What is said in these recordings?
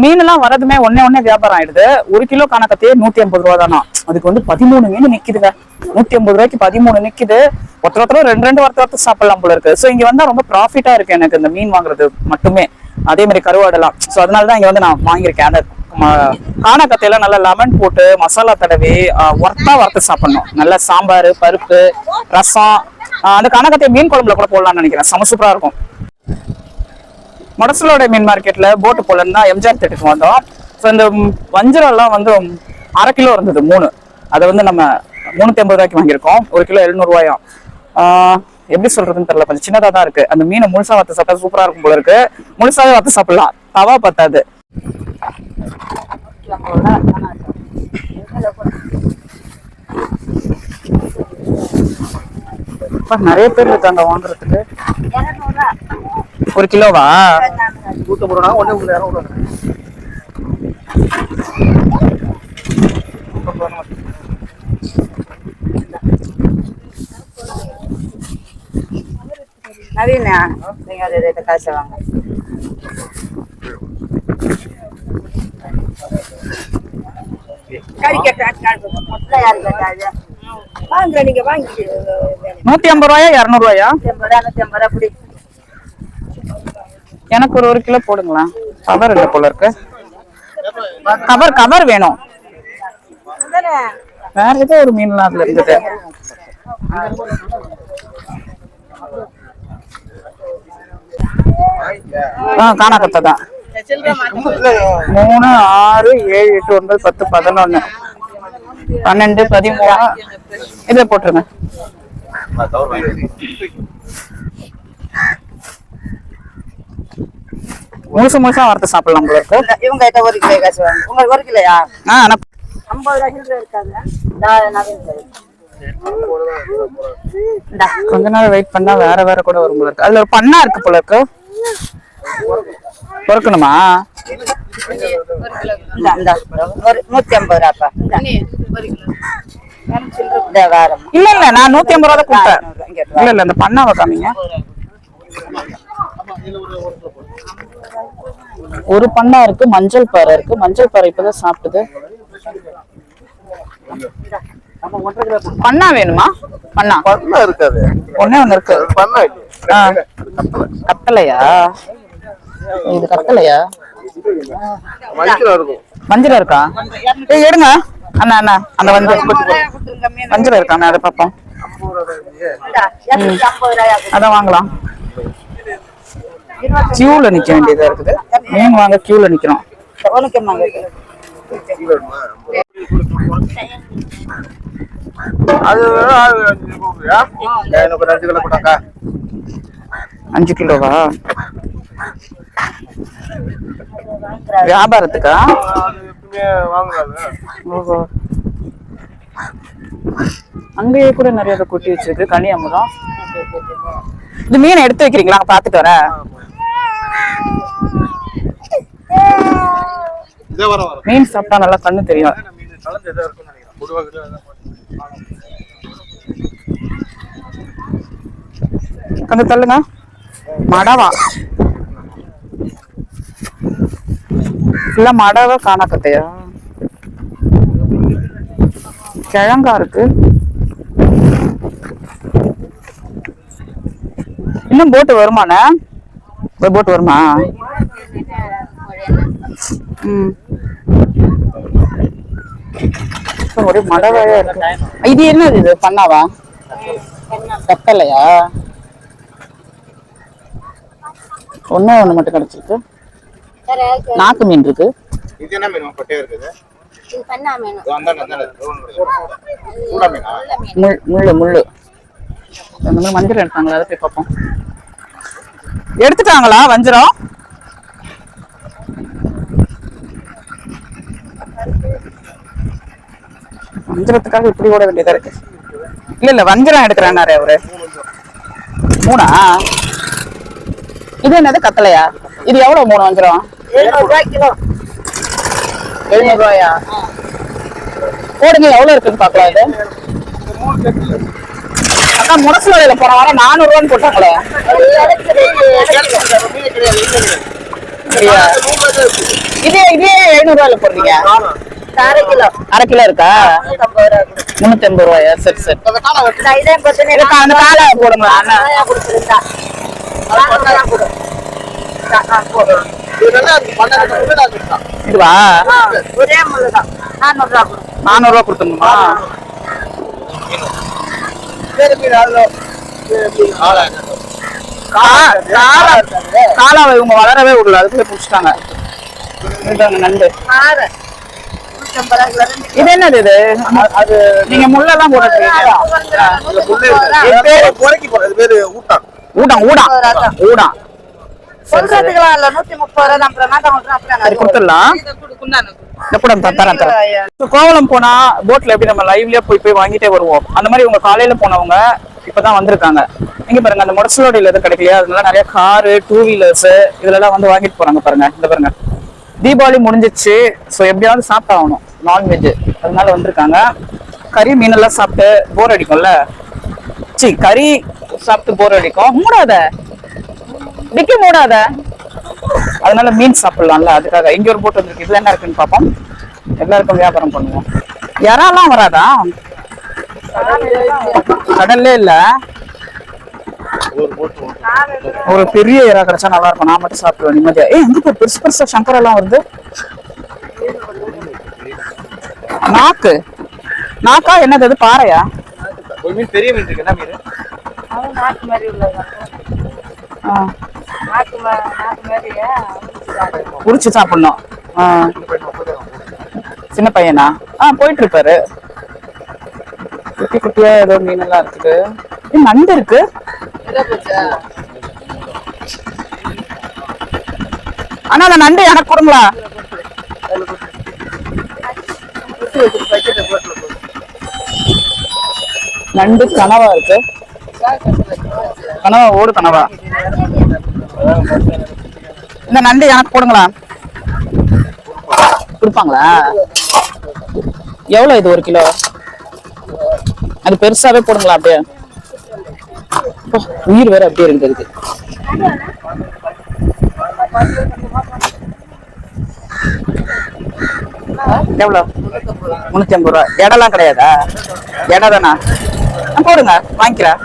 மீன் எல்லாம் வரதுமே ஒன்னே ஒன்னே வியாபாரம் ஆயிடுது. ஒரு கிலோ கணக்கத்தையே நூத்தி ஐம்பது ரூபா தானா? அதுக்கு வந்து பதிமூணு மீன் நிக்குதுங்க. நூத்தி ஐம்பது ரூபாய்க்கு பதிமூணு நிக்குது. ஒருத்தர் ஒருத்தர் ரெண்டு ரெண்டு வாரத்தை வாரத்தை சாப்பிடலாம் போல இருக்கு. சோ இங்க வந்தா ரொம்ப ப்ராஃபிட்டா இருக்கு எனக்கு இந்த மீன் வாங்குறது மட்டுமே. அதே மாதிரி கருவாடெல்லாம். சோ அதனாலதான் இங்க வந்து நான் வாங்கியிருக்கேன். அந்த காணக்கத்தையில நல்லா லெமன் போட்டு மசாலா தடவி ஒர்த்தா வறுத்து சாப்பிடணும். நல்லா சாம்பார் பருப்பு ரசம் அந்த காணக்கத்தை மீன் குழம்புல கூட போடலாம்னு நினைக்கிறேன். செம சூப்பரா இருக்கும். மடசலோட மீன் மார்க்கெட்ல போட்டு போலன்னா எம்ஜிஆர் தேட்டுக்கு வந்தோம். ஸோ இந்த வஞ்சரம்லாம் வந்து அரை கிலோ இருந்தது மூணு. அதை வந்து நம்ம முந்நூத்தி ஐம்பது ரூபாய்க்கு வாங்கியிருக்கோம். ஒரு கிலோ எழுநூறுவாயும். எப்படி சொல்றதுன்னு தெரியல கொஞ்சம் சின்னதாக தான் இருக்கு. அந்த மீனை முழுசா வத்து சாப்பிட்டா சூப்பரா இருக்கும் போல இருக்கு. முழுசாவே வத்து சாப்பிடலாம். தவா பத்தாது. அப்பா, நிறைய பேர் இருக்காங்க வாங்குறதுக்கு. ஒரு கிலோவா? நவீனா நீங்க அது காசு வாங்க. நூத்தி ஐம்பது ரூபாயா இருநூறு ரூபாயா நூத்தி ஐம்பது ரூபா நூத்தி ஐம்பது ரூபா அப்படி எனக்கு ஒரு ஒரு கிலோ போடுங்களேன் கவர் இல்லை போல இருக்கு. கவர் கவர் வேணும். வேற ஏதோ ஒரு மீன்லாம் அதுல இருந்தது ஆ காணாக்கத்தை தான் மூணு ஆறு ஏழு எட்டு ஒன்பது பத்து பதினொன்னு. பன்னெண்டு பதிமூணு. இதை போட்டுருங்க. முழுசு முழுசா வறுத்து சாப்பிடலாம் இருக்கு இவங்க கிட்ட ஒரு கிலோ காசு வாங்க. உங்களுக்கு ஒரு கிலோயா? ஆ ஐம்பது ரூபா சில்லறை இருக்காங்க. கொஞ்ச நேரம் வெயிட் பண்ணா வேற வேற கூட வரும் போல இருக்கு. அதுல ஒரு பண்ணா இருக்கு போல இருக்கு. பொறுக்கணுமா? நூத்தி ஐம்பது ரூபாப்பா இல்ல இல்ல நான் நூத்தி ஐம்பது ரூபா தான் கொடுத்தேன். இல்ல இல்ல இந்த பண்ணாவை காமிங்க ஒரு பண்ணா இருக்கு மஞ்சள் பாறை இருக்கு. மஞ்சள் பாறை இப்பதான் சாப்பிட்டுது. பண்ணா வேணுமா? பண்ணா? பண்ண இருக்காது. ஒண்ணே ஒண்ணு இருக்கு. பண்ண. கத்தலையா இது கத்தலையா மஞ்சள் இருக்கா? ஏய் எடுங்க. அண்ணா அண்ணா அந்த வஞ்சரம் வஞ்சிரம் இருக்காண்ணா அதை பார்ப்போம். அதான் வாங்கலாம். கியூல நிக்க வேண்டியதா இருக்குது. மீன் வாங்க வேணா, அது அஞ்சு கிலோவா? வியாபாரத்துக்கா? ஓஹோ. அங்கேயே கூட நிறைய கொட்டி வச்சிருக்கு கனி அமுதம் இது மீன் எடுத்து வைக்கிறீங்களா? பாத்துட்டு வரேன். மீன் சாப்பிட்டா நல்லா கண்ணு தெரியும். மீன் கலந்து எதா இருக்கும்னு நினைக்கிறேன். பொதுவாக கொஞ்சம் தள்ளுங்க. மடவா. இல்ல மடவா காணாக்கத்தையா கிழங்கா இருக்கு. இன்னும் போட்டு வருமாண்ணே? போட்டு வருமா? ம். ஒரே மடவாயா இருக்கு. இது என்னது இது? பண்ணாவா? கத்தலையா ஒண்ணே ஒண்ணு மட்டும் கிடைச்சிருக்கு. நாக்கு மீன் இருக்கு. இது என்ன மீன்? பட்டே இருக்குது? முள்ளு முள்ளு. இந்த மாதிரி மஞ்சள் எடுத்தாங்களா? அதை போய் பார்ப்போம். எடுத்துட்டாங்களா? வஞ்சரம்? வஞ்சரத்துக்காக இப்படி ஓட வேண்டியதா இருக்கு? இல்ல இல்ல வஞ்சரம் எடுக்கிறானாரு அவரு. மூணா? இது என்னது கத்தலையா இது எவ்வளவு மூணு வஞ்சரம்? எழுநூறு ரூபாய் எழுநூறு போடுங்க எவ்வளவு இருக்குன்னு பாக்கலாம் இது. அக்கா முரசுலையில போன வாரம் நானூறு ரூபான்னு போட்டாங்களே. சரியா? ஐநூறு ரூபாயில போடுறீங்க? அரை கிலோ. அரை கிலோ இருக்கா. முன்னூத்தி எண்பது ரூபாயா சரி சரி. அந்த காலை போடுங்க. இதுவா? ஆ, ஒரே முள்ளு தான். நானூறு ரூபா கொடுத்துருமா. காலாவை இவங்க வளரவே விடல. அதுக்குள்ளே பிடிச்சிட்டாங்க நண்டு ஆறு. நூத்தம்பது ரூபா கிலோ ரெண்டு இது என்னது இது? அது நீங்க முள்ளெல்லாம் பேரு ஊட்டான். ஊடாம் ஊடாம் ஊடாம் சொல்றதுக்கெல்லாம் இல்ல. நூத்தி முப்பது ரூபா அப்புறம் கொடுத்துடலாம். கோவளம் போனா போட்ல எப்படி நம்ம லைவ்லயே போய் போய் வாங்கிட்டே வருவோம். அந்த மாதிரி உங்க காலையில போனவங்க இப்பதான் வந்திருக்காங்க. இங்க பாருங்க அந்த முடசலோடையில எதுவும் கிடைக்கலையா? அதனால நிறைய காரு டூ வீலர்ஸ் இதுல எல்லாம் வந்து வாங்கிட்டு போறாங்க பாருங்க. இந்த பாருங்க. தீபாவளி முடிஞ்சிச்சு. ஸோ எப்படியாவது சாப்பிட்டாகணும். நான்வெஜ் அதனால வந்திருக்காங்க. கறி மீனெல்லாம் சாப்பிட்டு போர் அடிக்கும்ல? சி கறி சாப்பிட்டு போர் அடிக்கும். மூடாத. டிக்கி மூடாத. அதனால மீன் சாப்பிடலாம்ல அதுக்காக. இங்க ஒரு போட்டு வந்திருக்கு. இதுல என்ன இருக்குன்னு பார்ப்போம். எல்லாருக்கும் வியாபாரம் பண்ணுவோம். இறாலாம் வராதா? கடல்லே இல்லை. ஒரு பெரிய இறா கிடைச்சா நல்லா இருக்கும். நான் மட்டும் சாப்பிடுவேன் நிம்மதியா. ஏய் எங்க போய் பெருசு பெருசா சங்கரா எல்லாம் வருது? நாக்கு. நாக்கா என்னது அது? பாறையா? ஒரு மீன் பெரிய மீன் இருக்கு. என்ன மீன்? மாதிரி உரிச்சு சாப்பிடணும். ஆ. சின்ன பையனா? ஆ போயிட்டு இருப்பாரு குட்டி குட்டியா ஏதோ மீன் எல்லாம் இருக்குது. நண்டு இருக்கு. ஆனா அந்த நண்டு எனக்கு கொடுங்களா? நண்டு கனவா இருக்கு. கனவா ஓடு கனவா. இந்த நண்டு எனக்கு போடுங்களா கொடுப்பாங்களா? எவ்வளோ இது ஒரு கிலோ? அது பெருசாவே போடுங்களா அப்படியே? உயிர் வேற அப்படியே இருக்குது இதுக்கு எவ்வளோ முந்நூற்றி ஐம்பது ரூபா. இடம்லாம் கிடையாதா? இடம் தானா? ஆ, போடுங்க. வாங்கிக்கிறேன்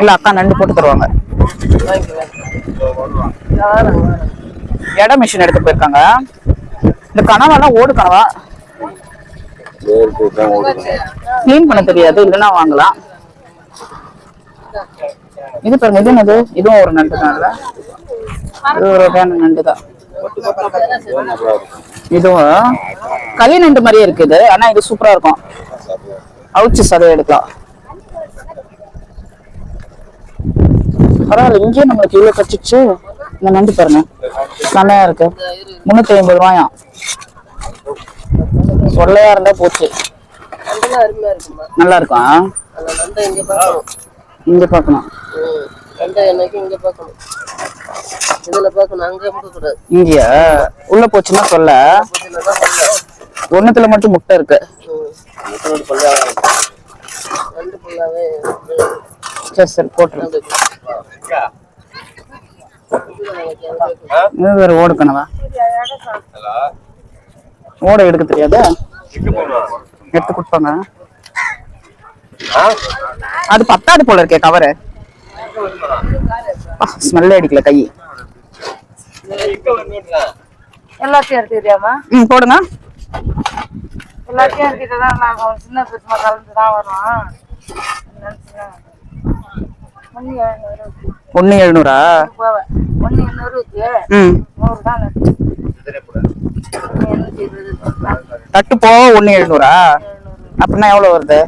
இல்லை அக்கா நண்டு போட்டு தருவாங்க. இடம் மிஷின் எடுத்து போயிருக்காங்க. இந்த கனவாலாம் ஓடு கனவா? கிளீன் பண்ண தெரியாது. இல்லைன்னா வாங்கலாம். இது பாருங்க இது என்னது? இதுவும் ஒரு நண்டு தான் இது ஒரு வகையான நண்டு தான். இதுவும் களி நண்டு மாதிரியே இருக்குது. ஆனா இது சூப்பரா இருக்கும். அவிச்சு சதை எடுக்கலாம். பரவாயில்ல இங்கேயே நம்மளுக்கு இவ்வளவு கச்சிச்சு இந்த நண்டு பாருங்க. செம்மையா இருக்கு. முன்னூத்தி ஐம்பது ரூபாயாம். சொல்லையா இருந்தா போச்சு. நல்லா இருக்கும்? இங்க பார்க்கணும். இங்க பார்க்கணும். ம். நண்டை என்னைக்கு இங்க பார்க்கணும். இதுல பார்க்கணும் அங்க முக்க கூடாது. இங்கயா? உள்ள போச்சுன்னா சொல்ல. ஒண்ணுத்துல மட்டும் முட்டை இருக்கு. சரி சரி இது வேற ஓடு கனவா ஓடை எடுக்க தெரியாதா? எடுத்து கொடுப்பாங்க. அது பத்தாது போல இருக்கே கவரு ஸ்மெல்லே அடிக்கல கை. எல்லாத்தையும் எடுத்துக்கிறியாமா ம் போடுங்க. எல்லாத்தையும் எடுத்துட்டு தான் நாங்கள் சின்ன பெருசுமா கலந்து தான் வரோம் ஒன்று எழுநூறு. ஒண்ணு எழுநூறா? நூறு தான் தட்டு போக ஒண்ணு எழுநூறா? அப்படின்னா எவ்வளவு வருது?